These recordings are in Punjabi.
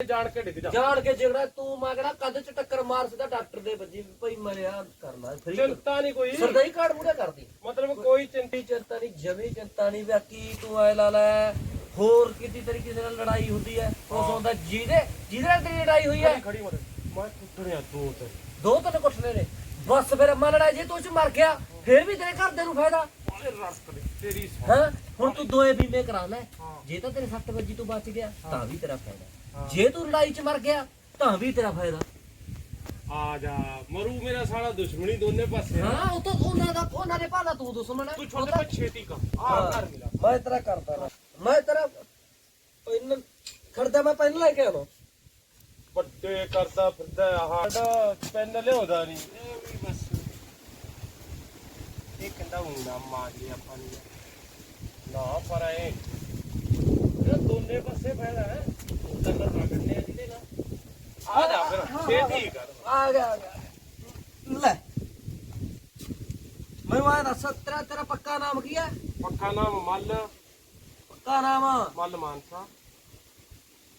ਜਾਣ ਕੇ ਡਿੱਗ ਜਾ। ਜਾਣ ਕੇ ਜਿਹੜਾ ਤੂੰ ਮੈਂ ਕਿਹੜਾ ਕੰਧ ਚ ਟੱਕਰ ਮਾਰ ਸਿੱਧਾ ਡਾਕਟਰ ਦੇ ਵੱਜੀ ਵੀ ਭਾਈ ਮਰਿਆ ਕਰਨਾ ਫਰੀ ਚਿੰਤਾ ਨਹੀਂ ਕੋਈ। ਸਰਦਾਈ ਕਾਰਡ ਮੂਰੇ ਕਰਦੀ। ਮਤਲਬ ਕੋਈ ਚਿੰਤਾ ਚਿੰਤਾ ਨਹੀਂ ਜਮੀ ਚਿੰਤਾ ਨਹੀਂ ਬਾਕੀ ਤੂੰ ਐ ਲਾ ਲੈ। ਹੋਰ ਕਿਤੇ ਤੇਰੀ ਕਿਸੇ ਨਾਲ ਲੜਾਈ ਹੁੰਦੀ ਹੈ ਉਸ ਹੁੰਦਾ ਜਿਹਦੇ ਜਿਹਦੇ ਨਾਲ ਤੇਰੀ ਲੜਾਈ ਹੋਈ ਹੈ ਖੜੀ ਮਰ। ਮੈਂ ਕੁੱਟਣਿਆ ਦੋ ਤੇ ਦੋ ਤਿੰਨ ਕੁੱਟਨੇ ਨੇ। ਬਸ ਫਿਰ ਅੰਮਾ ਲੜਾਈ ਜੇ ਤੂੰ ਚ ਮਰ ਗਿਆ ਫਿਰ ਵੀ ਤੇਰੇ ਘਰ ਦੇ ਨੂੰ ਫਾਇਦਾ। ਤੇਰੀ। ਹਾਂ? ਹੁਣ ਤੂੰ ਦੋਏ ਬੀਮੇ ਕਰਾ ਲੈ। ਜੇ ਤਾਂ ਤੇਰੇ ਸੱਟ ਵੱਜੀ ਤੂੰ ਬਚ ਗਿਆ ਤਾਂ ਵੀ ਤੇਰਾ ਫਾਇਦਾ। ਜੇ ਤੂੰ ਲੜਾਈ ਚ ਮਰ ਗਿਆ ਤਾਂ ਵੀ ਤੇਰਾ ਫਾਇਦਾ। ਆ ਜਾ ਮਰੂ ਮੇਰਾ ਸਾਲਾ ਦੁਸ਼ਮਣੀ ਦੋਨੇ ਪਾਸੇ ਆ। ਹਾਂ ਉਹ ਤਾਂ ਉਹਨਾਂ ਦਾ ਉਹਨਾਂ ਦੇ ਭਾਲਾ ਤੂੰ ਦੁਸ਼ਮਣ ਹੈ ਤੂੰ ਛੋਟੇ ਛੇਤੀ ਕਰ ਆ ਕਰ ਮਿਲਾ ਮੈਂ ਤੇਰਾ ਕਰਦਾ ਨਾ। ਮੈਂ ਤੇਰਾ ਪੈਨ ਖੜਦਾ ਮੈਂ ਪੈਨ ਲੈ ਕੇ ਆਉਣਾ। ਵੱਡੇ ਕਰਦਾ ਫਿਰਦਾ ਆਹ ਸਾਡਾ ਪੈਨ ਲਿਆਉਂਦਾ ਨਹੀਂ ਇਹ ਵੀ ਬਸ। ਇਹ ਕਹਿੰਦਾ ਹੁੰਦਾ ਮਾਰ ਲਿਆ ਆਪਾਂ ਨੇ। ਨਾ ਪਰ ਇਹ ਦੋਨੇ ਪਾਸੇ ਫਾਇਦਾ ਹੈ। ਆ ਜਾ ਫਿਰ ਛੇਤੀ ਕਰ ਆ ਗਿਆ ਆ ਗਿਆ ਲੈ। ਮੈਂ ਵਾਹ ਦੱਸ ਤੇਰਾ ਤੇਰਾ ਪੱਕਾ ਨਾਮ ਕੀ ਹੈ? ਪੱਕਾ ਨਾਮ ਮੱਲ। ਪੱਕਾ ਨਾਮ? ਮੱਲ ਮਾਨਸਾ।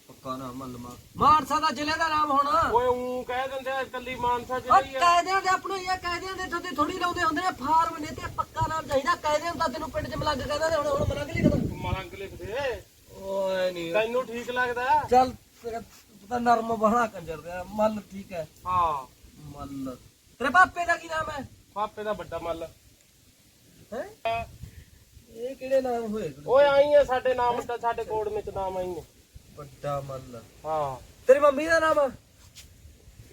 ਪੱਕਾ ਨਾਮ ਮਲਮਾ ਮਾਨਸਾ ਦਾ ਜ਼ਿਲ੍ਹੇ ਦਾ ਨਾਮ ਹੋਣਾ। ਓਏ ਉਹ ਕਹਿ ਦਿੰਦੇ ਆ ਇਕੱਲੀ ਮਾਨਸਾ ਉਹ ਜਿਹੜੀ ਆ। ਕਾਇਦਿਆਂ ਦੇ ਆਪਣੇ ਇਹ ਕਾਇਦਿਆਂ ਦੇ ਥੋੜੀ ਥੋੜੀ ਲਾਉਂਦੇ ਹੁੰਦੇ ਨੇ ਫਾਰਮ ਨੇ ਤੇ ਪੱਕਾ ਨਾਮ ਚਾਹੀਦਾ ਕਾਇਦੇ ਹੁੰਦਾ ਤੈਨੂੰ ਪਿੰਡ ਚ ਮਲੰਗ ਕਹਿੰਦਾ ਨੇ ਹੁਣ ਹੁਣ ਮਲੰਗ ਲਿਖਦਾ। ਮਲੰਗ ਲਿਖਦੇ। ਓਏ ਨਹੀਂ ਤੈਨੂੰ ਠੀਕ ਲੱਗਦਾ? ਚੱਲ ਤੇਰਾ ਤੂੰ ਤਾਂ ਨਰਮ ਬਣਾ ਕੰਜਰ ਦੇ ਮੱਲ ਠੀਕ ਹੈ। ਹਾਂ। ਮੱਲ। ਤੇਰੇ ਪਾਪੇ ਦਾ ਕੀ ਨਾਮ ਹੈ? ਪਾਪੇ ਦਾ ਵੱਡਾ ਮੱਲ। ਹੈ? ਇਹ ਕਿਹੜੇ ਨਾਮ ਹੋਏ? ਓਏ ਆਈ ਆ ਸਾਡੇ ਨਾਮ ਤਾਂ ਸਾਡੇ ਕੋਡ ਵਿੱਚ ਨਾਮ ਆਈ ਨੇ ਵੱਡਾ ਮੱਲ। ਹਾਂ। ਤੇਰੀ ਮੰਮੀ ਦਾ ਨਾਮ?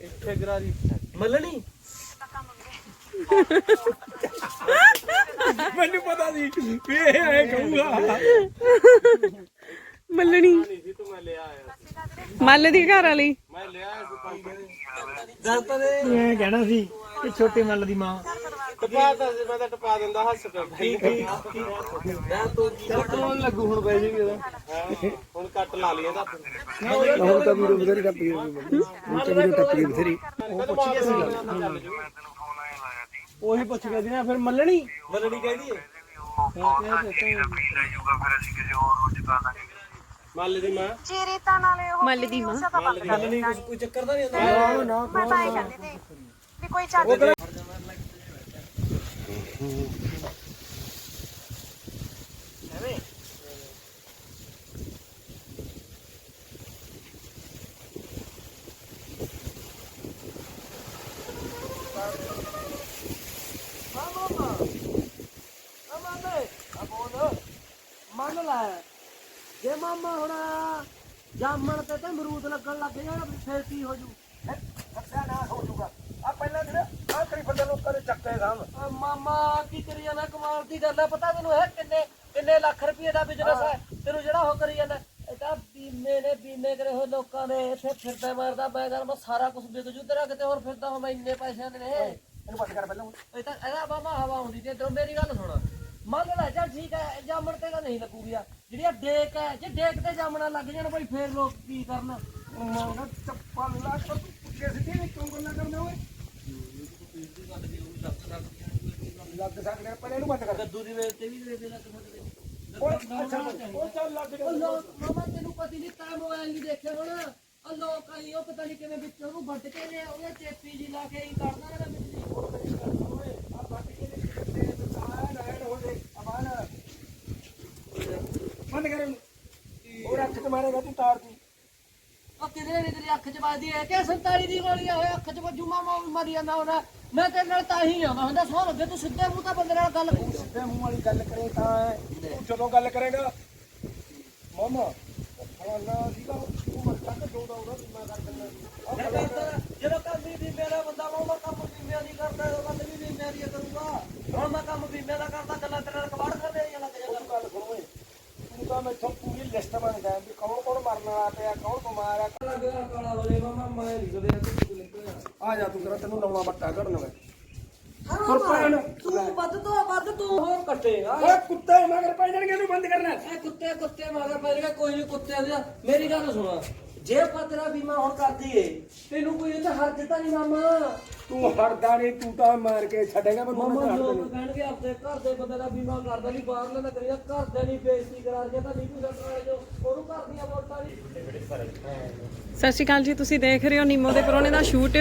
ਇੱਥੇ ਗਰਾਰੀ ਮੱਲਣੀ? ਮੈਨੂੰ ਪਤਾ ਸੀ ਵੀ ਇਹ ਐ ਕਹੂਗਾ। ਮੱਲਣੀ। ਤੂੰ ਮੱਲ ਦੀ ਘਰ ਵਾਲੀ। ਤਾਂ ਦੇ ਮੈਂ ਕਹਿਣਾ ਸੀ ਕਿ ਛੋਟੇ ਮੱਲ ਦੀ ਮਾਂ। ਟਪਾ ਤਾਂ ਸੀ, ਮੈਂ ਤਾਂ ਟਪਾ ਦਿੰਦਾ ਹੱਸ ਕੇ ਠੀਕ ਮੈਂ ਤੂੰ ਕੀ ਕੱਟਣ ਲੱਗੂ ਹੁਣ ਪੈ ਜੇਗੀ ਉਹਦਾ? ਹੁਣ ਕੱਟ ਲਾ ਲਈ ਇਹਦਾ। ਉਹ ਤਾਂ ਵੀਰੋ ਬਥੇਰੀ ਟੱਪੀ ਹੋਈ ਉਹ ਤਾਂ ਵੀਰੋ ਟੱਪੀ ਬਥੇਰੀ। ਉਹ ਪੁੱਛ ਗਿਆ ਸੀ ਉਹੀ ਪੁੱਛ ਗਿਆ ਸੀ ਨਾ ਫਿਰ ਮੱਲਣੀ। ਮੱਲਣੀ ਕਹਿੰਦੀ ਹੈ ਮੱਲ ਦੀ ਮਾਂ। ਚਿਹਰੇ ਤਾਂ ਨਾਲੇ ਉਹ ਮੱਲ ਦੀ ਮਾਂ। ਮੱਲਣੀ ਕੁਝ ਕੋਈ ਚੱਕਰ ਤਾਂ ਨਹੀਂ ਹੁੰਦਾ। ਮੈਂ ਤਾਂ ਇਹ ਕਹਿੰਦੀ ਸੀ ਵੀ ਕੋਈ ਚੱਜ ਮੰਨ ਲੈ ਜੇ ਮਾਮਾ ਹੁਣ ਜਾਮਣ ਤੇ ਤੇ ਅਮਰੂਦ ਲੱਗਣ ਲੱਗ ਜਾਣ ਫਿਰ ਕੀ ਹੋ ਜੂ। ਅੱਛਾ ਨਾ ਹੋ ਜੂਗਾ। ਆ ਪਹਿਲਾਂ ਜਿਹੜਾ ਆ ਕਰੀ ਬੰਦੇ ਲੋਕਾਂ ਦੇ ਚੱਕੇ ਸਾਂ ਓਏ ਮਾਮਾ ਕੀ ਕਰੀ ਜਾਂਦਾ ਕਮਾਲ ਦੀ ਗੱਲ ਹੈ ਪਤਾ ਤੈਨੂੰ ਹੈ ਕਿੰਨੇ ਕਿੰਨੇ ਲੱਖ ਰੁਪਏ ਦਾ ਬਿਜ਼ਨਸ ਹੈ। ਤੈਨੂੰ ਜਿਹੜਾ ਉਹ ਕਰੀ ਜਾਂਦਾ ਇਹ ਤਾਂ ਬੀਮੇ ਨੇ ਬੀਮੇ ਕਰੇ ਹੋਏ ਲੋਕਾਂ ਨੇ ਇੱਥੇ ਫਿਰਦਾ ਮਾਰਦਾ ਮੈਂ ਸਾਰਾ ਕੁਝ ਵਿਕ ਜੂ। ਤੇਰਾ ਕਿਤੇ ਹੋਰ ਫਿਰਦਾ ਹਾਂ ਮੈਂ ਇੰਨੇ ਪੈਸਿਆਂ ਦੇ ਨੇ। ਇਹਨੂੰ ਬੰਦ ਕਰ ਪਹਿਲਾਂ ਇਹ ਤਾਂ ਇਹਦਾ ਮਾਮਾ ਹਵਾ ਹੁੰਦੀ ਤੇ ਮੇਰੀ ਗੱਲ ਸੁਣ। ਮੰਨ ਲੈ ਚੱਲ ਠੀਕ ਹੈ ਜਾਮਣ ਤੇ ਤਾਂ ਨਹੀਂ ਲੱਗੂਗੀ ਆ। ਜਿਹੜੀ ਆ ਡੇਕ ਹੈ ਜੇ ਡੇਕ ਤੇ ਜਾਮਣਾ ਲੱਗ ਜਾਣ ਭਾਈ ਫੇਰ ਲੋਕ ਕੀ ਕਰਨ? ਮੈਂ ਚੱਪਲ ਲਾ ਕੇ ਪੁੱਛੇ ਸਿੱਧੀ ਨਹੀਂ ਕਿਉਂ ਗੱਲਾਂ ਕਰਦੇ ਓਏ ਲੱਗ ਸਕਦੇ ਆ, ਪਹਿਲਾਂ ਇਹਨੂੰ ਬੰਦ ਕਰ। ਕੱਦੂ ਦੀ ਵੇਚ ਤੇ ਵੀ ਵੇਚ ਲੱਗ ਸਕਦੇ ਓਏ ਅੱਛਾ ਉਹ ਚੱਲ ਲੱਗ ਉਹ ਲੋਕ ਮਾਮਾ ਤੈਨੂੰ ਪਤੀ ਨਹੀਂ ਤਾਂ ਮੋਬਾਈਲ ਨਹੀਂ ਦੇਖਿਆ ਹੁਣ। ਉਹ ਲੋਕ ਆਈ ਉਹ ਪਤਾ ਨਹੀਂ ਕਿਵੇਂ ਵਿੱਚ ਉਹਨੂੰ ਵੱਢ ਕੇ ਨੇ ਉਹਨੇ ਚੇਪੀ ਜੀ ਲਾ ਕੇ ਹੀ ਕੱਢਦਾ ਨਾ ਵਿੱਚ ਦੀ ਬੰਦ ਕਰ। ਇਹਨੂੰ ਉਹ ਰੱਖ ਕੇ ਮਾਰੇਗਾ ਤੂੰ ਤਾਰ ਦੀ। ਉਹ ਕਿਧਰੇ ਨਹੀਂ ਤੇਰੀ ਅੱਖ ਚ ਵੱਜਦੀ ਹੈ? ਕਿ 47 ਦੀ ਗੋਲੀ ਆ ਹੋਏ ਅੱਖ ਚ ਵੱਜੂ ਮਾਮਾ ਮਰੀ ਜਾਂਦਾ ਹੋਣਾ। ਮੈਂ ਤੇਰੇ ਨਾਲ ਤਾਂ ਹੀ ਆਉਂਦਾ ਹੁੰਦਾ। ਸੌ ਲੱਗੇ ਤੂੰ ਸਿੱਧੇ ਮੂੰਹ ਤਾਂ ਬੰਦੇ ਨਾਲ ਗੱਲ ਕਰ ਸਿੱਧੇ ਮੂੰਹ ਵਾਲੀ ਗੱਲ ਕਰੇ ਤਾਂ। ਤੂੰ ਜਦੋਂ ਗੱਲ ਕਰੇਗਾ। ਮਾਮਾ ਉਹ ਫਲਾਣਾ ਸੀਗਾ ਤੂੰ ਮਰ ਤੱਕ ਦੋ ਦਾ ਉਹਦਾ ਮੈਂ ਕਰ ਦਿੰਦਾ ਮੈਂ ਕਰਦਾ ਜਦੋਂ ਕੰਮ ਵੀ ਬੀਮੇ ਦਾ ਬੰਦਾ ਵਾ, ਉਹ ਕੰਮ ਬੀਮੇ ਦੀ ਕਰਦਾ ਉਹ ਗੱਲ ਵੀ ਬੀਮੇ ਦੀ ਕਰੂਗਾ ਹੁਣ ਮੈਂ ਕੰਮ ਬੀਮੇ ਦਾ ਕਰਦਾ ਗੱਲਾਂ ਤੇਰੇ ਨਾਲ ਕਬਾੜ ਕਰਨੇ ਆਈਆਂ ਲੱਗ ਜਾਗਾ ਤੂੰ ਗੱਲ ਸੁਣੋ ਓਏ ਤੂੰ ਤਾਂ ਮੈਥੋਂ ਪੂਰੀ ਮੰਗਦਾ ਵੀ ਕੌਣ ਕੌਣ ਮਰਨ ਵਾਲਾ ਪਿਆ ਕੌਣ ਬਿਮਾਰ ਆ। ਲੱਗਦਾ ਕਾਲਾ ਹੋਲੇ ਮਾਮਾ ਮੈਂ ਨਹੀਂ ਕਦੇ ਤੂੰ ਨਿਕਲਿਆ। ਆ ਜਾ ਤੂੰ ਕਰਾ ਤੈਨੂੰ ਲਾਉਣਾ ਬੱਟਾ ਘੜਨ ਵੇ ਪਰ ਭੈਣ ਤੂੰ ਵੱਧ ਤੋਂ ਵੱਧ ਤੂੰ ਹੋਰ ਕੱਟੇਗਾ ਓਏ ਕੁੱਤੇ ਮਗਰ ਪੈ ਜਾਣਗੇ ਤੂੰ ਬੰਦ ਕਰਨਾ। ਇਹ ਕੁੱਤੇ ਕੁੱਤੇ ਮਗਰ ਪੈ ਜਾਏਗਾ ਕੋਈ ਨਹੀਂ ਕੁੱਤੇ ਦੇ ਮੇਰੀ ਗੱਲ ਸੁਣਾ ਜੇ ਤੇਰਾ ਬੀਮਾ ਹੁਣ ਕਰ ਦਈਏ ਤੈਨੂੰ ਕੋਈ ਇਹਦਾ ਹਰ ਦਿੱਤਾ ਨਹੀਂ ਮਾਮਾ। ਤੂੰ ਹਰਦਾ ਨਹੀਂ ਤੂੰ ਤਾਂ ਮਾਰ ਕੇ ਛੱਡੇਗਾ ਮੈਂ ਮਾਮਾ ਤੁਹਾਨੂੰ ਛੱਡ ਲੋਕ ਕਹਿਣਗੇ ਆਪਣੇ ਘਰ ਦੇ ਬੰਦੇ ਦਾ ਬੀਮਾ ਕਰਦਾ ਨਹੀਂ ਬਾਹਰ ਲੈਣਾ ਕਰੀਦਾ ਘਰ ਦੇ ਨਹੀਂ ਬੇਇੱਜ਼ਤੀ ਕਰਾ ਕੇ ਤਾਂ ਨਹੀਂ ਕੋਈ ਕਰਾ ਜੋ ਉਹਨੂੰ ਘਰ ਦੀਆਂ ਵੋਟਾਂ ਨਹੀਂ ਸਤਿ ਸ਼੍ਰੀ ਅਕਾਲ ਜੀ ਤੁਸੀਂ ਦੇਖ ਰਹੇ ਹੋ ਨੀਮੋ ਦੇ ਪਰੋਣੇ ਦਾ ਸ਼ੂਟ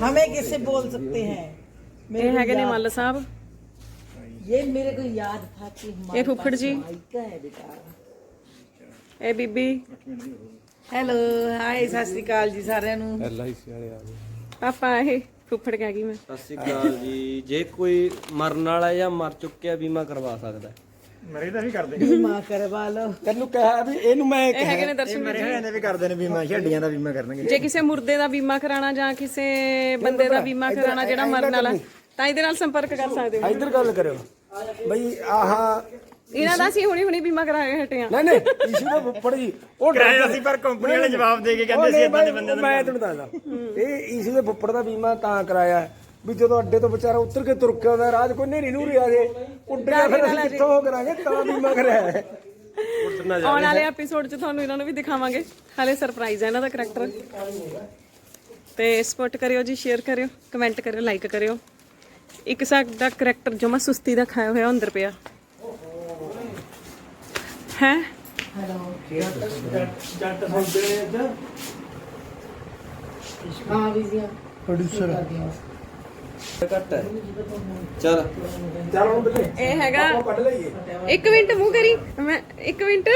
हमें कैसे बोल सकते हैं ਇਹ ਹੈਗੇ ਨੇ ਮੱਲ ਸਾਹਿਬ ये मेरे को याद था कि हमारे ਇਹ ਫੁੱਫੜ ਜੀ मायका है बेटा ਇਹ ਬੀਬੀ ਹੈਲੋ ਹਾਈ ਸਤਿ ਸ੍ਰੀ ਅਕਾਲ ਜੀ ਸਾਰਿਆਂ ਨੂੰ। ਪਾਪਾ ਇਹ ਫੁੱਫੜ ਕਹਿ ਗਈ ਮੈਂ। ਸਤਿ ਸ਼੍ਰੀ ਅਕਾਲ ਜੀ। ਜੇ ਕੋਈ ਮਰਨ ਵਾਲਾ ਜਾਂ ਮਰ ਚੁੱਕਿਆ ਬੀਮਾ ਕਰਵਾ ਸਕਦਾ ਹੈ। ਬੀਮਾ ਕਰਵਾ ਲਓ। ਤੈਨੂੰ ਕਿਹਾ ਵੀ ਇਹਨੂੰ ਮੈਂ ਇਹ ਹੈਗੇ ਨੇ ਦਰਸ਼ਨ ਵੀਰ ਜੀ। ਨੇ ਵੀ ਕਰਦੇ ਨੇ ਬੀਮਾ ਹੱਡੀਆਂ ਦਾ ਬੀਮਾ ਕਰਨਗੇ। ਜੇ ਕਿਸੇ ਮੁਰਦੇ ਦਾ ਬੀਮਾ ਕਰਾਣਾ ਜਾਂ ਕਿਸੇ ਬੰਦੇ ਦਾ ਬੀਮਾ ਕਰਾਣਾ ਜਿਹੜਾ ਮਰਨ ਵਾਲਾ ਤਾਂ ਇਹਦੇ ਨਾਲ ਸੰਪਰਕ ਕਰ ਸਕਦੇ ਹੋ। ਇੱਧਰ ਗੱਲ ਕਰਿਓ। ਬਈ ਆਹਾ ਇਹਨਾਂ ਦਾ ਅਸੀਂ ਹੁਣੀ ਹੁਣੀ ਬੀਮਾ ਕਰਾ ਕੇ ਹਟੇ ਆ ਨਹੀਂ ਨਹੀਂ ਇਸ਼ੂ ਦਾ ਫੁੱਫੜ ਜੀ ਉਹ ਕਰਾਇਆ ਸੀ ਪਰ ਕੰਪਨੀ ਵਾਲੇ ਜਵਾਬ ਦੇ ਕੇ ਕਹਿੰਦੇ ਸੀ ਇਦਾਂ ਦੇ ਬੰਦੇ ਮੈਂ ਤੁਹਾਨੂੰ ਦੱਸਦਾ। ਇਹ ਇਸ਼ੂ ਦੇ ਫੁੱਫੜ ਦਾ ਬੀਮਾ ਤਾਂ ਕਰਾਇਆ ਵੀ ਜਦੋਂ ਅੱਡੇ ਤੋਂ ਵਿਚਾਰਾ ਉੱਤਰ ਕੇ ਤੁਰ ਕੇ ਆਉਂਦਾ ਰਾਜ ਕੋਈ ਨੇਰੀ ਨੂਰੀ ਆ ਜੇ। ਉੱਡ ਗਿਆ ਫਿਰ ਅਸੀਂ ਕਿੱਥੋਂ ਕਰਾਂਗੇ? ਤਾਂ ਬੀਮਾ ਕਰਾਇਆ ਹੈ। ਆਉਣ ਵਾਲੇ ਐਪੀਸੋਡ 'ਚ ਤੁਹਾਨੂੰ ਇਹਨਾਂ ਨੂੰ ਵੀ ਦਿਖਾਵਾਂਗੇ। ਹਾਲੇ ਸਰਪ੍ਰਾਈਜ਼ ਹੈ ਇਹਨਾਂ ਦਾ ਕਰੈਕਟਰ ਤੇ ਸਪੋਰਟ ਕਰਿਓ ਜੀ ਸ਼ੇਅਰ ਕਰਿਓ ਕਮੈਂਟ ਕਰਿਓ ਲਾਈਕ ਕਰਿਓ। ਇੱਕ ਸਾਡਾ ਕਰੈਕਟਰ ਜਮਾ ਸੁਸਤੀ ਦਾ ਖਾਇਆ ਹੋਇਆ ਅੰਦਰ ਪਿਆ। ਹੈ? ਹਾਂ ਵੀਜ਼ੀਆਂ ਘੱਟ ਹੈ ਚਲ। ਚੱਲ ਹੁਣ ਬੱਲੇ ਇਹ ਹੈਗਾ ਕੱਢ ਲਈਏ। ਇੱਕ ਮਿੰਟ ਮੂੰਹ ਕਰੀ। ਮੈਂ ਇੱਕ ਮਿੰਟ।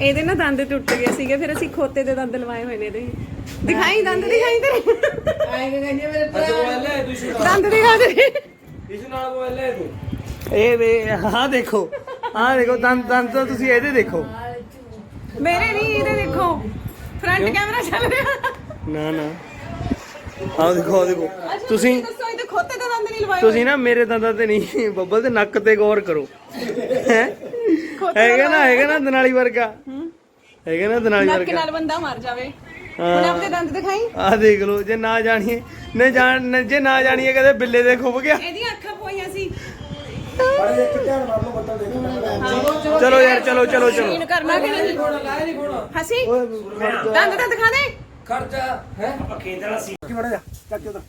ਇਹਦੇ ਨਾ ਦੰਦ ਟੁੱਟ ਗਏ ਸੀਗੇ ਫਿਰ ਅਸੀਂ ਖੋਤੇ ਦੇ ਦੰਦ ਲਵਾਏ ਹੋਏ ਨੇ ਇਹਦੇ। ਦਿਖਾਈ ਦੰਦ ਦਿਖਾਈ ਤੇਰੇ। ਆਏ ਕਹਿੰਦੇ ਮੇਰੇ ਦੰਦ ਦਿਖਾ ਦੇ। ਇਸ ਨਾਲ ਇਹ ਵੇ ਹਾਂ ਦੇਖੋ ਹਾਂ ਦੇਖੋ ਦੰਦ ਦੰਦ ਤਾਂ ਤੁਸੀਂ ਇਹਦੇ ਦੇਖੋ। ਮੇਰੇ ਨਹੀਂ ਇਹਦੇ ਦੇਖੋ। ਫਰੰਟ ਕੈਮਰਾ ਚੱਲ ਰਿਹਾ। ਨਾ ਨਾ। ਆਹ ਦੇਖੋ ਆਹ ਦੇਖੋ। ਤੁਸੀਂ ਦੱਸੋ ਇਹਦੇ ਖੋਤੇ ਦੇ ਦੰਦ ਨਹੀਂ ਲਵਾਏ ਤੁਸੀਂ ਨਾ ਮੇਰੇ ਦੰਦਾਂ ਤੇ ਨਹੀਂ ਬੱਬਲ ਤੇ ਨੱਕ ਤੇ ਗੌਰ ਕਰੋ। ਹੈਂ? ਖੋਤੇ ਹੈਗਾ ਨਾ ਹੈਗਾ ਨਾ ਦਨਾਲੀ ਵਰਗਾ। ਹੈਗਾ ਨਾ ਦਨਾਲੀ ਨੱਕ ਵਰਗਾ। ਨਾਲ ਬੰਦਾ ਮਰ ਜਾਵੇ। ਹੁਣ ਆਪਣੇ ਦੰਦ ਦਿਖਾਈ? ਆਹ ਦੇਖ ਲਓ ਜੇ ਨਾ ਜਾਣੀਏ ਨੇ ਜਾਣ ਜੇ ਨਾ ਜਾਣੀਏ ਕਦੇ ਬਿੱਲੇ ਦੇ ਖੁੱਭ ਗਿਆ। ਇਹਦੀਆਂ ਅੱਖਾਂ ਪੋਈਆਂ ਸੀ। ਚਲੋ ਯਾਰ ਚਲੋ ਚਲੋ ਚਲੋ। ਇਹਨੂੰ ਕਰਨਾ ਕਿ ਨਹੀਂ? ਹਸੀ ਦੰਦ ਤਾਂ ਦਿਖਾ ਦੇ। ਖਰਚਾ ਹੈ? ਕੀ ਬੜਾ ਜਾ ਚੱਕ ਕੇ ਉਧਰ।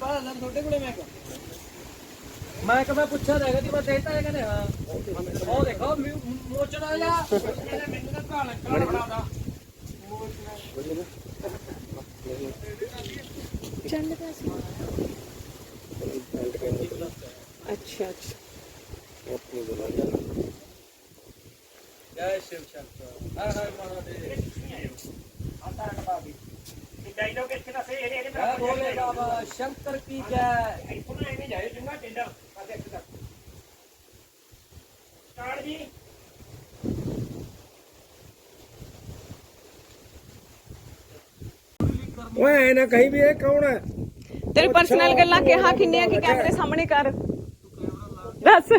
ਬਾਹਰ ਨਾ ਤੁਹਾਡੇ ਕੋਲੇ ਮੈਂ ਕਿਹਾ। ਮੈਂ ਕਿ ਮੈਂ ਪੁੱਛਿਆ ਤਾਂ ਹੈਗਾ ਜੀ ਮੈਂ ਦੇਤਾ ਹੈ ਕਹਿੰਦੇ ਹਾਂ। ਉਹ ਦੇਖੋ ਮੋਚਣਾ ਜਾ ਮੈਨੂੰ ਤਾਂ ਕਾਲ ਕਾਲ ਬਣਾਉਂਦਾ ਅੱਛਾ ਅੱਛਾ। ਜੈ ਸ਼ਿਵ ਸ਼ੰਕਰ। ਹਰ ਹਰ ਮਹਾਦੇਵ। ਜੈ। ਭੋਲੇ ਬਾਬਾ ਸ਼ੰਕਰ ਕੀ ਜੈ। ਓਏ ਐ ਨਾ ਕਹੀਂ ਵੀ ਇਹ ਕੌਣ ਹੈ? ਤੇਰੇ ਪਰਸਨਲ ਗੱਲਾਂ ਕਿਹਾ ਕਿੰਨੀਆਂ ਕਿ ਕੈਮਰੇ ਸਾਹਮਣੇ ਕਰ। ਦੱਸ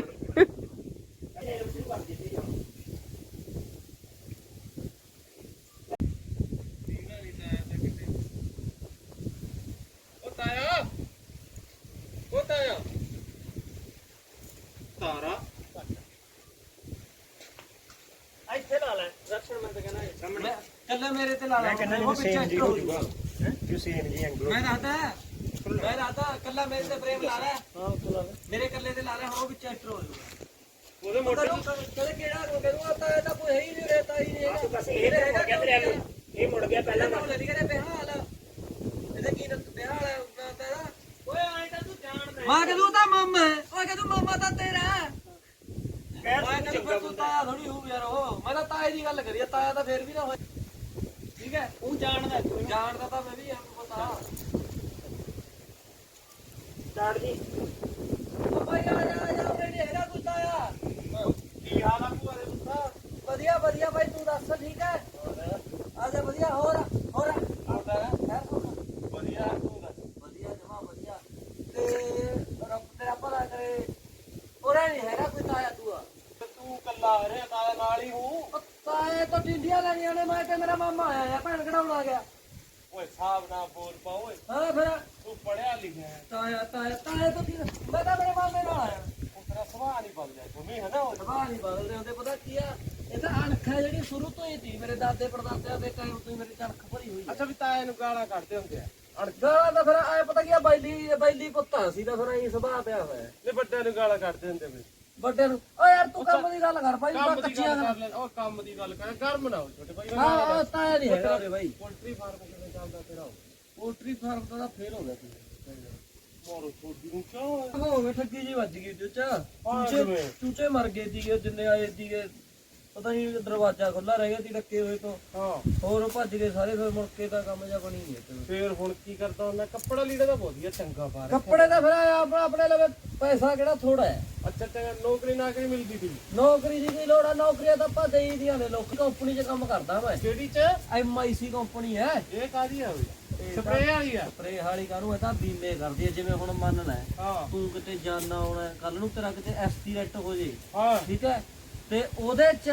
ਉਹ ਤਾਇਆ ਉਹ ਤਾਇਆ ਤਾਰਾ ਇੱਥੇ ਲਾ ਲੈ ਰਕਸ਼ਣ ਮੈਂ ਤਾਂ ਕਹਿੰਦਾ ਕੱਲਾ ਮੇਰੇ ਤੇ ਲਾ ਲੈ। ਮੈਂ ਕਹਿੰਦਾ ਜੀ ਸੇਮ ਜੀ ਹੋ? ਜਾਊਗਾ ਯੂ ਸੇਮ ਜੀ ਐਂਗਲ ਮੈਂ ਦੱਸਦਾ ਮੈਂ ਦੱਸਦਾ ਕੱਲਾ ਮੇਰੇ ਤੇ ਪ੍ਰੇਮ ਲਾ ਲੈ ਮੇਰੇ ਕੱਲੇ ਤੇ ਲਾ ਲੈ ਹੁਣ ਉਹ ਵਿੱਚ ਐਕਟਰ ਹੋ ਜਾਊਗਾ ਉਹਦੇ ਮੋਟਰ ਕਦੇ ਕਿਹੜਾ ਕੋ ਕਰੂਗਾ ਤਾਂ ਇਹਦਾ ਕੋਈ ਹੈ ਹੀ ਨਹੀਂ ਰਹਿਤਾ ਹੀ ਨਹੀਂ ਬਸ ਇਹ ਮੁੜ ਗਿਆ ਤੇਰੇ ਇਹ ਮੁੜ ਗਿਆ ਪਹਿਲਾਂ ਮੁੜ ਲੱਗੀ ਕਰੇ ਬਿਹਾਲ ਇਹਦਾ ਕੀ ਨਾਂ ਬਿਹਾਲ ਹੈ ਤੇਰਾ ਓਏ ਆਏ ਤਾਂ ਤੂੰ ਜਾਣਦਾ ਮਾਂ ਕਦੋਂ ਤਾਂ ਮਾਮਾ ਹੈ। ਓਏ ਕਦੋਂ ਮਾਮਾ ਤਾਂ ਤੇਰਾ ਮੈਂ ਕਹਿੰਦਾ ਤੂੰ ਤਾਇਆ ਥੋੜੀ ਹੋ ਯਾਰ ਉਹ। ਮੈਂ ਤਾਂ ਤਾਏ ਦੀ ਗੱਲ ਕਰੀ ਤਾਇਆ ਤਾਂ ਫੇਰ ਵੀ ਨਾ ਹੋਏ। ਠੀਕ ਹੈ ਉਹ ਜਾਣਦਾ ਤੂੰ ਜਾਣਦਾ ਤਾਂ ਮੈਂ ਵੀ ਆ ਪਤਾ। ਸਟਾਰਟ ਜੀ ਓ ਭਾਈ ਆ ਜਾ ਆ ਜਾ ਬੇਟੇ ਹੈਗਾ ਕੁੱਤਾ ਆ। ਕੀ ਹਾਲ ਆ ਭੂਆ ਦੇ ਪੁੱਤਾ? ਵਧੀਆ ਵਧੀਆ ਭਾਈ ਤੂੰ ਦੱਸ ਠੀਕ ਹੈ? ਆ ਜਾ ਵਧੀਆ ਹੋਰ ਹੋਰ ਆਉਂਦਾ ਹੈ ਵਧੀਆ ਤੂੰ ਦੱਸ ਵਧੀਆ ਜਮਾ ਵਧੀਆ ਤੇ ਰੱਬ ਤੇਰਾ ਭਲਾ ਕਰੇ ਹੋਰਾ ਨਹੀਂ ਹੈਗਾ ਕੋਈ ਤਾਇਆ ਤੂੰ ਆ ਤੂੰ ਕੱਲਾ ਆ ਰਿਹਾ ਤਾਇਆ ਨਾਲ ਹੀ ਹੂੰ ਤਾਏ ਤੋਂ ਟਿੰਡੀਆਂ ਲੈਣੀਆਂ ਨੇ ਮੈਂ ਤੇ ਮੇਰਾ ਮਾਮਾ ਆਇਆ ਆ ਭੈਣ ਕਢਾਉਣ ਆ ਗਿਆ। ਓਏ ਸਾਬ ਨਾ ਬੋਲ ਪਾ ਓਏ। ਹਾਂ ਫਿਰ। ਤੂੰ ਪੜਿਆ ਲਿਖਿਆ ਹੈ। ਤਾਇਆ ਤਾਇਆ ਤਾਇਆ ਤੋਂ ਕੀ ਮੈਂ ਤਾਂ ਮੇਰੇ ਮਾਮੇ ਨਾਲ ਆਇਆ। ਉਹ ਤੇਰਾ ਸੁਭਾਅ ਨਹੀਂ ਬਦਲਿਆ ਤੂੰ ਵੀ ਹੈ ਨਾ ਓਏ ਦਬਾ ਨਹੀਂ ਬਦਲਦੇ ਹੁੰਦੇ ਪਤਾ ਕੀ ਆ? ਇਹ ਤਾਂ ਅਣਖ ਹੈ ਜਿਹੜੀ ਸ਼ੁਰੂ ਤੋਂ ਹੀ ਸੀ ਮੇਰੇ ਦਾਦੇ ਪੜਦਾਦਿਆਂ ਦੇ ਟਾਈਮ ਤੋਂ ਹੀ ਮੇਰੀ ਅਣਖ ਭਰੀ ਹੋਈ ਹੈ ਅੱਛਾ ਵੀ ਤਾਏ ਨੂੰ ਗਾਲਾਂ ਕੱਢਦੇ ਹੁੰਦੇ ਆ। ਗਾਲਾਂ ਤਾਂ ਫਿਰ ਆਏ ਪਤਾ ਕੀ ਆ ਬੈਲੀ ਬੈਲੀ ਪੁੱਤਾਂ ਸੀ ਤਾਂ ਫਿਰ ਐਂ ਸੁਭਾਅ ਪਿਆ ਹੋਇਆ। ਨੇ ਵੱਡਿਆਂ ਨੂੰ ਗਾਲਾਂ ਕੱਢਦੇ ਹੁੰਦੇ ਵੀ ਵੱਡੇ ਨੂੰ। ਓ ਯਾਰ ਤੂੰ ਕੰਮ ਦੀ ਗੱਲ ਕਰ ਭਾਈ ਕੰਮ ਦੀ ਕੱਚੀਆਂ ਗੱਲ ਕਰ ਲੈ। ਉਹ ਕੰਮ ਦੀ ਗੱਲ ਕਰ ਗਰਮ ਨਾ ਹੋ ਛੋਟੇ ਭਾਈ ਹਾਂ ਹਾਂ ਤਾਇਆ ਨਹੀਂ ਹੈਗਾ। ਰੇ ਭਾਈ ਪੋਲਟਰੀ ਫਾਰਮ ਕਿਵੇਂ ਚੱਲਦਾ ਤੇਰਾ? ਪੋਲਟਰੀ ਫਾਰਮ ਤਾਂ ਫੇਲ ਹੋ ਗਿਆ ਮਾਰੋ ਛੋਟੀ ਨੂੰ ਕਿਉਂ ਹੋ ਗਿਆ ਠੱਗੀ ਜੀ ਵੱਜ ਗਈ ਚੂਚਾ? ਚੂਚੇ ਮਰ ਗਏ ਸੀਗੇ ਜਿੰਨੇ ਆਏ ਸੀਗੇ। ਪਤਾ ਨਹੀਂ ਦਰਵਾਜ਼ਾ ਖੁੱਲਾ ਰਹਿ ਗਿਆ ਸੀ ਡੱਕੇ ਹੋਏ ਤੋਂ। ਹਾਂ। ਹੋਰ ਭੱਜ ਗਏ ਸਾਰੇ ਫਿਰ ਮੁੜ ਕੇ ਤਾਂ ਕੰਮ ਜਾ ਬਣੀ ਨਹੀਂ ਇੱਥੇ। ਫੇਰ ਹੁਣ ਕੀ ਕਰਦਾ ਹੁੰਦਾ ਕੱਪੜਾ ਲੀੜਾ ਤਾਂ ਵਧੀਆ ਚੰਗਾ ਪਾ ਰਿਹਾ ਕੱਪੜੇ ਦਾ ਫਿਰ ਆਪਣਾ ਆਪਣੇ ਲਵੇ ਪੈਸਾ ਕਿਹੜਾ ਥੋੜਾ ਹੈ। ਅੱਛਾ ਚੰਗਾ ਨੌਕਰੀ ਨਾਕਰੀ ਮਿਲਦੀ ਤੀ ਨੌਕਰੀ ਦੀ ਕੀ ਲੋੜ ਆ? ਨੌਕਰੀਆਂ ਤਾਂ ਆਪਾਂ ਦੇਈ ਦੀਆਂ ਨੇ। ਲੋਕ ਕੰਪਨੀ 'ਚ ਕੰਮ ਕਰਦਾ ਮੈਂ। ਕਿਹੜੀ ਚ? ਐਮਆਈਸੀ ਕੰਪਨੀ ਹੈ। ਇਹ ਕਾਦੀ ਆ ਹੋਈ ਸਪਰੇ ਵਾਲੀ ਆ? ਸਪਰੇ ਵਾਲੀ ਕਾਹਨੂੰ? ਇਹ ਤਾਂ ਬੀਮੇ ਕਰਦੀ ਹੈ ਜਿਵੇਂ ਹੁਣ ਮੰਨ ਲੈ। ਤੂੰ ਕਿਤੇ ਜਾਣਾ ਆਉਣਾ ਕੱਲ ਨੂੰ ਤੇਰਾ ਕਿਤੇ ਐਕਸੀਡੈਂਟ ਹੋ ਜੇ। ਹਾਂ। ਠੀਕ ਹੈ? ਤੇ ਉਹਦੇ ਚ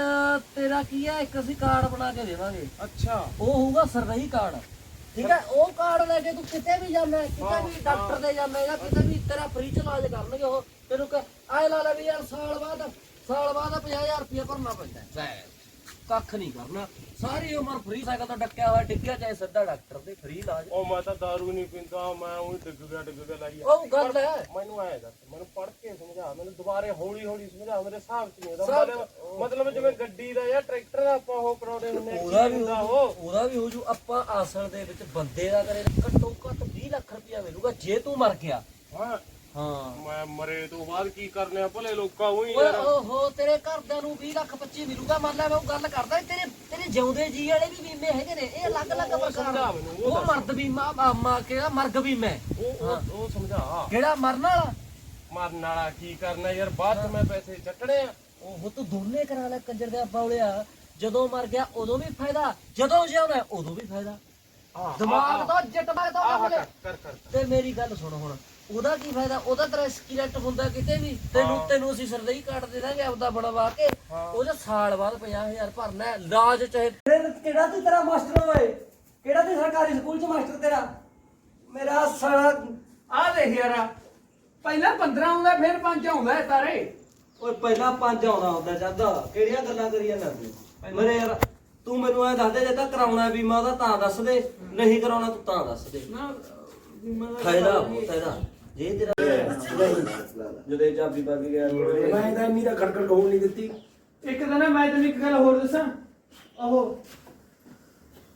ਤੇਰਾ ਕੀ ਹੈ ਇੱਕ ਅਸੀਂ ਕਾਰਡ ਬਣਾ ਕੇ ਦੇਵਾਂਗੇ। ਅੱਛਾ। ਉਹ ਹੋਊਗਾ ਸਰਵਈ ਕਾਰਡ। ਠੀਕ ਹੈ ਉਹ ਕਾਰਡ ਲੈ ਕੇ ਤੂੰ ਕਿਤੇ ਵੀ ਜਾਣਾ ਕਿਤੇ ਵੀ ਡਾਕਟਰ ਦੇ ਜਾਣਾ ਜਾਂ ਕਿਤੇ ਵੀ ਤੇਰਾ ਫ੍ਰੀ ਚ ਇਲਾਜ ਕਰਨਗੇ ਉਹ ਤੈਨੂੰ ਕ ਆਏ ਲਾ ਲੈ ਵੀ ਯਾਰ ਸਾਲ ਬਾਅਦ ਸਾਲ ਬਾਅਦ 50000 ਰੁਪਏ ਭਰਨਾ ਪੈਂਦਾ ਹੈ। ਕੱਖ ਨਹੀਂ ਕਰਨਾ। ਸਾਰੀ ਉਮਰ ਫ੍ਰੀ ਸਾਈਕਲ ਤੋਂ ਡੱਕਿਆ ਹੋਇਆ ਡਿੱਗਿਆ ਚਾਹੇ ਸਿੱਧਾ ਡਾਕਟਰ ਦੇ ਫ੍ਰੀ ਇਲਾਜ। ਉਹ ਮੈਂ ਤਾਂ ਦਾਰੂ ਨਹੀਂ ਪੀਂਦਾ ਮੈਂ ਉਹ ਡਿੱਗ ਗਿਆ ਡਿੱਗ ਗਿਆ ਲਾਈ। ਉਹ ਗੱਲ ਹੈ। ਮੈਨੂੰ ਆਇਆ ਦੱਸ ਮੈਨੂੰ ਪੜ੍ਹ ਕੇ ਸਮਝਾ ਮੈਨੂੰ ਦੁਬਾਰੇ ਹੌਲੀ ਹੌਲੀ ਸਮਝਾ ਮੇਰੇ ਹਿਸਾਬ ਚ ਨਹੀਂ ਉਹਦਾ ਮਤਲਬ ਜਿਵੇਂ ਗੱਡੀ ਦਾ ਜਾਂ ਟਰੈਕਟਰ ਦਾ ਆਪਾਂ ਉਹ ਕਰਾਉਂਦੇ ਹੁੰਦੇ ਉਹਦਾ ਵੀ ਉਹਦਾ ਵੀ ਹੋ ਜੂ ਆਪਾਂ ਅਸਲ ਦੇ ਵਿੱਚ ਬੰਦੇ ਦਾ ਕਰੇ ਘੱਟੋ ਘੱਟ 20 ਲੱਖ ਰੁਪਇਆ ਮਿਲੂਗਾ ਜੇ ਤੂੰ ਮਰ ਗਿਆ। ਹਾਂ। ਹਾਂ। ਮੈਂ ਮਰੇ ਤੋਂ ਬਾਅਦ ਕੀ ਕਰਨੇ ਆ ਭਲੇ ਲੋਕਾਂ ਉਹੀ ਓਏ ਯਾਰ। ਓਹੋ ਤੇਰੇ ਘਰਦਿਆਂ ਨੂੰ 20 ਲੱਖ 25 ਮਿਲੂਗਾ ਮੰਨ ਲੈ ਮੈਂ ਉਹ ਗੱਲ ਕਰਦਾ ਤੇਰੇ ਤੇਰੇ ਜਿਉਂਦੇ ਜੀ ਵਾਲੇ ਵੀ ਬੀਮੇ ਹੈਗੇ ਨੇ ਇਹ ਅਲੱਗ-ਅਲੱਗ ਪ੍ਰਕਾਰ ਸਮਝਾ ਮੈਨੂੰ, ਦੇ ਉਹ ਮਰਦ ਬੀਮਾ ਮਾਮਾ ਕਿਹੜਾ ਮਰਗ ਬੀਮਾ ਹੈ। ਉਹ ਉਹ- ਉਹ ਸਮਝਾ। ਕਿਹੜਾ ਮਰਨ ਵਾਲਾ? ਮਰਨ ਵਾਲਾ ਕੀ ਕਰਨਾ ਯਾਰ ਬਾਅਦ ਚ ਮੈਂ ਪੈਸੇ ਚੱਟਣੇ ਆ। ਉਹ ਤੂੰ ਦੋਨੇ ਕਰਾ ਲੈ ਕੰਜਰ ਦੇ ਬੌਲਿਆ ਜਦੋਂ ਮਰ ਗਿਆ ਉਦੋਂ ਵੀ ਫਾਇਦਾ। ਜਦੋਂ ਜਿਉਂਦਾ ਉਦੋਂ ਵੀ ਫਾਇਦਾ। ਦਿਮਾਗ ਤੋਂ ਤੋਂ ਆਹ ਕੰਮ ਕਰ ਕਰ ਕਰ। ਤੇ ਮੇਰੀ ਗੱਲ ਸੁਣ ਹੁਣ। ਉਹਦਾ ਕੀ ਫਾਇਦਾ? ਉਹਦਾ ਤੇਰਾ ਸਕ੍ਰੈਟ ਹੁੰਦਾ ਕਿਤੇ ਵੀ। ਤੈਨੂੰ ਤੈਨੂੰ ਅਸੀਂ ਸਰਦਈ ਕਾਰਡ ਦੇ ਦਾਂਗੇ ਆਪਦਾ ਬਣਵਾ ਕੇ। ਉਹਦੇ ਸਾਲ ਬਾਅਦ 50000 ਭਰਨਾ ਹੈ ਲਾਜ ਚਾਹੇ ਕਿਹੜਾ ਤੂੰ ਤੇਰਾ ਮਾਸਟਰ ਓਏ ਕਿਹੜਾ ਤੂੰ ਸਰਕਾਰੀ ਸਕੂਲ ਚ ਮਾਸਟਰ ਤੇਰਾ? ਮੇਰਾ ਸਾਲਾ ਆ ਦੇਖ ਯਾਰ ਪਹਿਲਾਂ 15 ਆਉਂਦਾ ਫਿਰ 5 ਆਉਂਦਾ ਤਾਰੇ ਓਏ ਪਹਿਲਾਂ ਪੰਜ ਆਉਣਾ ਹੁੰਦਾ ਚਾਹਦਾ ਕਿਹੜੀਆਂ ਗੱਲਾਂ ਕਰੀ ਜਾਂਦਾ ਤੂੰ ਮੇਰੇ ਯਾਰ ਤੂੰ ਮੈਨੂੰ ਐ ਦੱਸ ਦੇ ਜੇ ਤਾਂ ਕਰਾਉਣਾ ਬੀਮਾ ਉਹਦਾ ਤਾਂ ਦੱਸ ਦੇ। ਨਹੀਂ ਕਰਾਉਣਾ ਤੂੰ ਤਾਂ ਦੱਸ ਦੇ। ਫਾਇਦਾ ਬਹੁਤ ਫਾਇਦਾ ਜੇ ਤੇਰਾ ਜਦੋਂ ਇਹ ਚਾਬੀ ਪਾ ਕੇ ਗਿਆ ਮੈਂ ਤਾਂ ਇੰਨੀ ਦਾ ਖੜਖੜ ਹੋਣ ਨਹੀਂ ਦਿੱਤੀ। ਇੱਕ ਤਾਂ ਨਾ ਮੈਂ ਤੈਨੂੰ ਇੱਕ ਗੱਲ ਹੋਰ ਦੱਸਾਂ। ਉਹ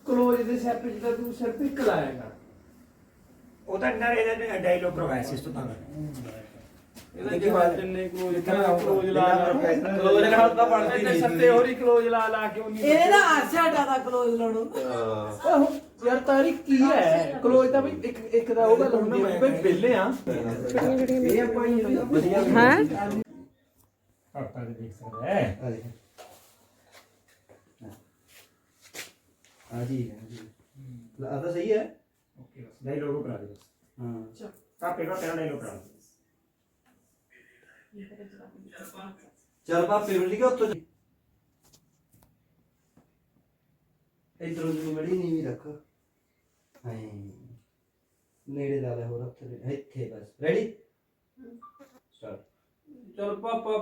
ਕਲੋਜ ਦੇ ਸਿਰ ਤੇ ਤੂੰ ਸਿਰ ਤੇ ਕਰ। ਉਹ ਤਾਂ ਨਰੇ ਦਾ ਡਾਇਲੋਗ ਕਰਵਾਇਆ ਸੀ ਇਸ ਤੋਂ ਤਾਂ ਇਹਦਾ ਜਿਹੜਾ ਜਿੰਨੇ ਕਲੋਜ ਕਲੋਜ ਲਾ ਲਾ ਕਲੋਜ਼ ਨਾਲ ਤਾਂ ਬਣਦੀ ਨਹੀਂ ਸੱਤੇ ਹੋਰੀ ਕਲੋਜ ਲਾ ਲਾ ਕੇ ਉਨੀ ਇਹਨੇ ਤਾਂ ਆਸ਼ਾ ਦਾ ਕਲੋਜ਼ ਲਾਉਣੋ। ਆਹੋ, ਯਾਰ ਤਾਰੀ ਕੀ ਹੈ? ਕਲੋਜ ਤਾਂ ਵੀ ਇੱਕ ਇੱਕ ਦਾ ਉਹ ਗੱਲ ਹੁੰਦੀ ਹੈ ਵੀ ਵਿਹਲੇ ਆ। ਇਹ ਆਪਾਂ ਹੀ ਵਧੀਆ। ਹਾਂ? ਹਟਾ ਦੇ ਦੇਖ ਸਕਦਾ ਹੈ। ਹਾਂ ਜੀ ਲਾ ਤਾਂ ਸਹੀ ਹੈ। ਓਕੇ ਬਸ। ਡਾਇਲੋਗ ਕਰਾ ਦੇ ਬਸ ਹਾਂ ਕਾਪੇ ਕਾ ਤੇਰਾ ਡਾਇਲੋਗ ਕਰਾ ਦੇ ਚੱਲ ਪਾਪੇ ਮਿਲ ਗਿਆ ਉੱਤੋਂ ਇਧਰੋਂ ਦੀ ਮੜੀ ਨੀਵੀਂ ਰੱਖ। ਹਾਂ ਨੇੜੇ ਲਾ ਲੈ ਹੋਰ ਉੱਥੇ ਇੱਥੇ ਬਸ। ਰੈਡੀ ਸਟਾਰਟ ਚਲ ਪਾਪਾ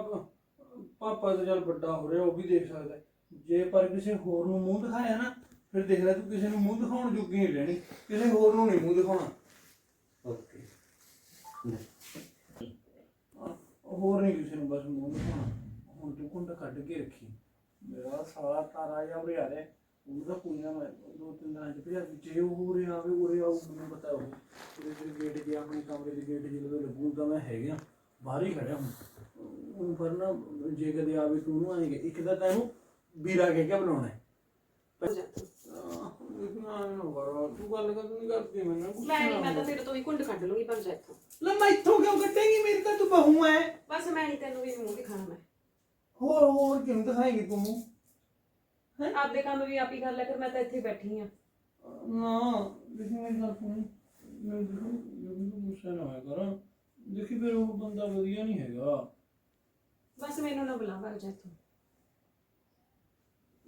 ਪਾਪਾ ਤਾਂ ਚਲ ਵੱਡਾ ਹੋ ਰਿਹਾ ਉਹ ਵੀ ਦੇਖ ਸਕਦਾ। ਜੇ ਪਰ ਕਿਸੇ ਹੋਰ ਨੂੰ ਮੂੰਹ ਦਿਖਾਇਆ ਨਾ ਫਿਰ ਦੇਖ ਲੈ ਤੂੰ ਕਿਸੇ ਨੂੰ ਮੂੰਹ ਦਿਖਾਉਣ ਜੋਗੀ ਨਹੀਂ ਰਹਿਣੀ। ਕਿਸੇ ਹੋਰ ਨੂੰ ਨਹੀਂ ਮੂੰਹ ਦਿਖਾਉਣਾ। ਓਕੇ ਹੋਰ ਨਹੀਂ ਕਿਸੇ ਨੂੰ, ਬਸ ਮੂੰਹ ਦਿਖਾਉਣਾ ਹੁਣ ਤੂੰ ਕੁੰਡ ਕੱਢ ਕੇ ਰੱਖੀ। ਮੇਰਾ ਸਾਲਾ ਤਾਰਾ ਜਾ ਉਰੇ ਆ ਰਿਹਾ ਉਹਦਾ ਕੋਈ ਨਾ ਮੈਂ ਦੋ ਤਿੰਨ ਦਿਨਾਂ ਚ ਭਜਾ ਕੇ ਜੇ ਉਹ ਉਰੇ ਆਵੇ, ਉਰੇ ਆਊ, ਮੈਨੂੰ ਪਤਾ ਉਹ ਉਰੇ ਦੇ ਗੇਟ ਗਿਆ ਆਪਣੇ ਕਮਰੇ ਦੇ ਗੇਟ ਜਦੋਂ ਲੱਗੂ ਤਾਂ ਮੈਂ ਹੈਗਾ ਬਾਹਰ ਹੀ ਖੜਿਆ ਹੁਣ। ਉਹ ਪਰ ਨਾ ਜੇ ਕਦੇ ਆਵੇ, ਤੂੰ ਨੂੰ ਆਏਗਾ ਇੱਕ ਤਾਂ ਤੈਨੂੰ ਵੀਰਾ ਕਹਿ ਕੇ ਬੁਲਾਉਣਾ ਹੈ। ਤੂੰ ਗੱਲ ਕਰ ਨਹੀਂ ਕਰਦੀ ਮੈਨੂੰ ਗੁੱਸਾ ਮੈਂ ਨਹੀਂ ਨਾ ਮੈਂ ਤਾਂ ਹੋ। ਤੇਰੇ ਤੋਂ ਵੀ ਕੁੰਡ ਕੱਢ ਲੂੰਗੀ ਪਰ ਜਾ ਇੱਥੋਂ। ਲੈ ਮੈਂ ਇੱਥੋਂ ਕਿਉਂ ਕੱਢੇਗੀ? ਮੇਰੀ ਤਾਂ ਤੂੰ ਬਹੂ ਐ। ਬਸ ਮੈਂ ਨਹੀਂ ਤੈਨੂੰ ਵੀ ਮੂੰਹ ਦਿਖਾਣਾ ਮੈਂ। ਹੋਰ ਹੋਰ ਕਿਉਂ ਦਿਖਾਏਗੀ ਤੂੰ ਮੂੰਹ? ਆਪਦੇ ਕੰਮ ਵੀ ਆਪ ਹੀ ਕਰ ਲਿਆ ਕਰ ਮੈਂ ਤਾਂ ਇੱਥੇ ਹੀ ਬੈਠੀ ਆ। ਨਾ ਦੇਖੀ ਮੇਰੀ ਗੱਲ ਸੁਣ। ਮੈਂ ਦੇਖੋ ਜਦੋਂ ਤੂੰ ਗੁੱਸਾ ਨਾ ਹੋਇਆ ਕਰ। ਦੇਖੀ ਫਿਰ ਉਹ ਬੰਦਾ ਵਧੀਆ ਨਹੀਂ ਹੈਗਾ। ਬਸ ਮੈਨੂੰ ਨਾ ਬੁਲਾ ਭੱਜ ਜਾ ਇੱਥੋਂ।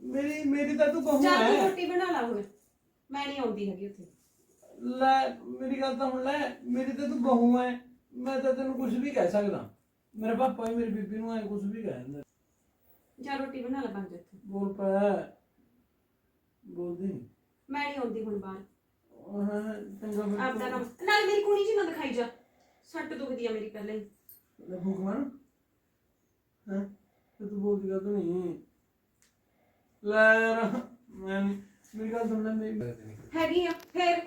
ਮੇਰੀ ਮੇਰੀ ਤਾਂ ਤੂੰ ਬਹੂ ਚੱਲ ਤੂੰ ਐ ਰੋਟੀ ਬਣਾ ਲਾ ਹੁਣ। ਮੈਂ ਨਹੀਂ ਆਉਂਦੀ ਹੈਗੀ ਉੱਥੇ। ਲੈ ਮੇਰੀ ਗੱਲ ਤਾਂ ਹੁਣ ਲੈ ਮੇਰੀ ਤੇ ਤੂੰ ਬਹੂ ਐ। ਮੈਂ ਤਾਂ ਤੈਨੂੰ ਕੁਝ ਵੀ ਕਹਿ ਸਕਦਾ। ਮੇਰੇ ਪਾਪਾ ਵੀ ਮੇਰੀ ਬੀਬੀ ਨੂੰ ਐ ਕੁਝ ਵੀ ਕਹਿ ਦਿੰਦੇ। ਜਾਂ ਰੋਟੀ ਬਣਾ ਲੈ ਪੰਜ ਇੱਥੇ। ਬੋਲ ਪੈ। ਬੋਲਦੀ ਨਹੀਂ ਮੈਂ ਨਹੀਂ ਆਉਂਦੀ ਹੁਣ ਬਾਹਰ। ਹਾਂ ਚੰਗਾ ਫਿਰ। ਆਪਦਾ ਕੰਮ। ਨਾਲ ਮੇਰੀ ਕੁਣੀ ਜੀ ਨਾ ਦਿਖਾਈ ਜਾ। ਸੱਟ ਦੁਖਦੀ ਆ ਮੇਰੀ ਪਹਿਲਾਂ ਹੀ। ਲੈ ਭੁੱਖ ਮਾਰ ਹਾਂ? ਤੇ ਬੋਲਦੀ ਗੱਲ ਨਹੀਂ। ਲੈ ਯਾਰ ਮੈਂ ਮੇਰੀ ਗੱਲ ਸੁਣ ਲੈ ਮੇਰੀ ਹੈਗੀ ਆ ਫੇਰ?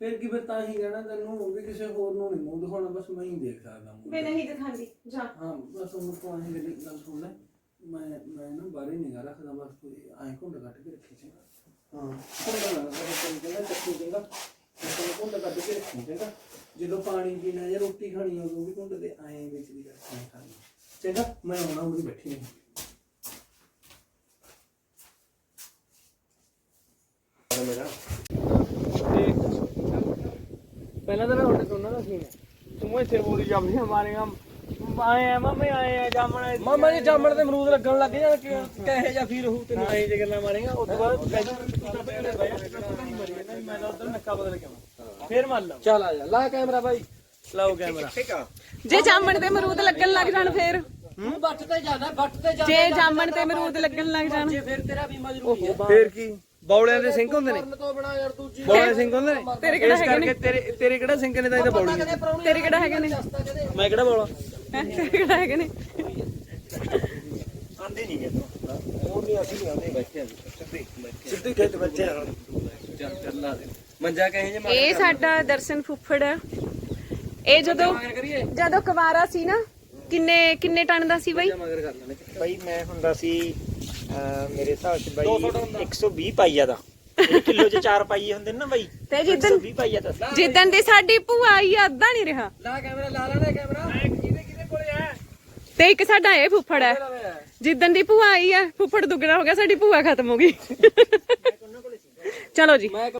ਫਿਰ ਕੀ ਫਿਰ ਤਾਂ ਹੀ ਕਹਿਣਾ ਤੈਨੂੰ ਵੀ ਕਿਸੇ ਹੋਰ ਨੂੰ ਨਹੀਂ ਮੂੰਹ ਦਿਖਾਉਣਾ ਬਸ ਮੈਂ ਹੀ ਦੇਖ ਸਕਦਾ ਮੂੰਹ ਮੈਂ ਨਹੀਂ ਦਿਖਾਉਂਦੀ ਜਾ। ਹਾਂ ਬਸ ਉਹਨੂੰ ਤੋਂ ਆਹੀ ਗੱਲ ਗੱਲ ਸੁਣ ਲੈ। ਮੈਂ ਮੈਂ ਨਾ ਬਾਹਰੇ ਨਿਗਾਹ ਰੱਖਦਾ ਬਸ ਤੂੰ ਐਂ ਘੁੰਡ ਕੱਢ ਕੇ ਰੱਖੀ ਚੰਗਾ ਹਾਂ ਘੁੰਡ ਨਾ ਤੈਨੂੰ ਕਹਿੰਦਾ ਚੱਕੀ ਚੰਗਾ। ਤੈਨੂੰ ਘੁੰਡ ਕੱਢ ਕੇ ਰੱਖੀ ਚੰਗਾ। ਜਦੋਂ ਪਾਣੀ ਪੀਣਾ ਜਾਂ ਰੋਟੀ ਖਾਣੀ ਉਦੋਂ ਵੀ ਘੁੰਡ ਦੇ ਐਂ ਵਿੱਚ ਦੀ ਰੱਖਣੀ ਖਾਣੀ। ਚੰਗਾ ਮੈਂ ਆਉਣਾ ਉਹਦੀ ਬੈਠੀ ਨਹੀਂ ਪਹਿਲਾਂ ਤਾਂ ਤੁਹਾਡੇ ਦੋਨਾਂ ਦਾ ਸੀਨ ਹੈ ਤੂੰ ਇੱਥੇ ਬੋਲੀ ਜਾਂਦੀ ਮਾਰੇਗਾ ਆਏ ਆ ਮਾਮੇ ਆਏ ਆ ਜਾਮਣ ਮਾਮਾ ਜੀ ਜਾਮਣ ਤੇ ਅਮਰੂਦ ਲੱਗਣ ਲੱਗ ਜਾਣ ਕਿ ਕਹੇ ਜਾਂ ਫਿਰ ਹੂ ਤੈਨੂੰ। ਐਂ ਜੇ ਗੱਲਾਂ ਮਾਰੇਗਾ ਉਸ ਤੋਂ ਬਾਅਦ ਮੈਂ ਤਾਂ ਉਧਰ ਨੱਕਾ ਬਦਲ ਕੇ ਆਵਾਂ ਫੇਰ ਮੰਨ ਲਾ। ਚੱਲ ਆ ਜਾ ਲਾ ਕੈਮਰਾ ਬਾਈ। ਲਾਓ ਕੈਮਰਾ। ਜੇ ਜਾਮਣ ਤੇ ਅਮਰੂਦ ਲੱਗਣ ਲੱਗ ਜਾਣ ਫੇਰ? ਤੂੰ ਬੱਟ ਤੇ ਜਾਣਾ ਬੱਟ ਤੇ ਜਾ ਜੇ ਜਾਮਣ ਤੇ ਅਮਰੂਦ ਲੱਗਣ ਲੱਗ ਜਾਣ। ਫਿਰ ਤੇਰਾ ਬੀਮਾ ਜ਼ਰੂਰੀ ਹੈ। ਫੇਰ ਕੀ? ਬੌਲਿਆਂ ਦੇ ਸਿੰਘ ਹੁੰਦੇ ਨੇ। ਤੋਂ ਬਣਾ ਯਾਰ ਬੌਲੇ ਸਿੰਘ ਹੁੰਦੇ ਨੇ। ਤੇਰੇ ਕਿਹੜਾ ਇਸ ਕਰਕੇ ਤੇਰੇ ਤੇਰੇ ਕਿਹੜਾ ਸਿੰਘ ਨੇ ਤਾਂ ਇਹ ਤਾਂ ਬੌਲੀ ਤੇਰੇ ਕਿਹੜਾ ਹੈਗੇ ਨੇ? ਮੈਂ ਕਿਹੜਾ ਬੌਲਾ? ਹੈਂ? ਤੇਰੇ ਕਿਹੜਾ ਹੈਗੇ ਨੇ? ਆਂਦੇ ਨਹੀਂ ਗਏ ਉਹ ਨਹੀਂ ਅਸੀਂ ਨਹੀਂ ਆਂਦੇ ਬੈਠੇ ਸਿੱਧੇ। ਸਿੱਧੇ ਖੇਤ ਬੱਚੇ ਚੱਲ ਚੱਲ ਲਾ ਦੇ ਮੰਜਾ ਕਹੇ ਜੇ ਇਹ ਸਾਡਾ ਦਰਸ਼ਨ ਫੁੱਫੜ ਹੈ ਇਹ ਜਦੋਂ ਜਦੋਂ ਕੁਵਾਰਾ ਸੀ ਨਾ ਕਿੰਨੇ ਕਿੰਨੇ ਟਨ ਦਾ ਸੀ ਬਾਈ? ਮਗਰ ਕਰ ਲੈਣੇ। ਬਾਈ ਮੈਂ ਹੁੰਦਾ ਸੀ ਮੇਰੇ ਹਿਸਾਬ ਚ ਬਾਈ 120 ਪਾਈਆ ਦਾ। ਕਿਲੋ ਚ 4 ਪਾਈਏ ਹੁੰਦੇ ਨੇ ਨਾ ਬਾਈ। ਤੇ ਜਿੱਦਣ 120 ਪਾਈਆ ਦਾ। ਸੀ। ਜਿੱਦਣ ਦੀ ਸਾਡੀ ਭੂਆ ਆਈ ਆ, ਅੱਧਾ ਨਹੀਂ ਰਿਹਾ। ਲਾ ਕੈਮਰਾ ਲਾ ਲੈਣਾ ਕੈਮਰਾ। ਕਿਹਦੇ ਕਿਹਦੇ ਕੋਲੇ ਆ? ਤੇ ਇੱਕ ਸਾਡਾ ਇਹ ਫੁੱਫੜ ਹੈ। ਜਿੱਦਣ ਦੀ ਭੂਆ ਆਈ ਹੈ ਫੁੱਫੜ ਦੁੱਗਣਾ ਹੋ ਗਿਆ ਸਾਡੀ ਭੂਆ ਖਤਮ ਹੋ ਗਈ। ਚਲੋ ਜੀ।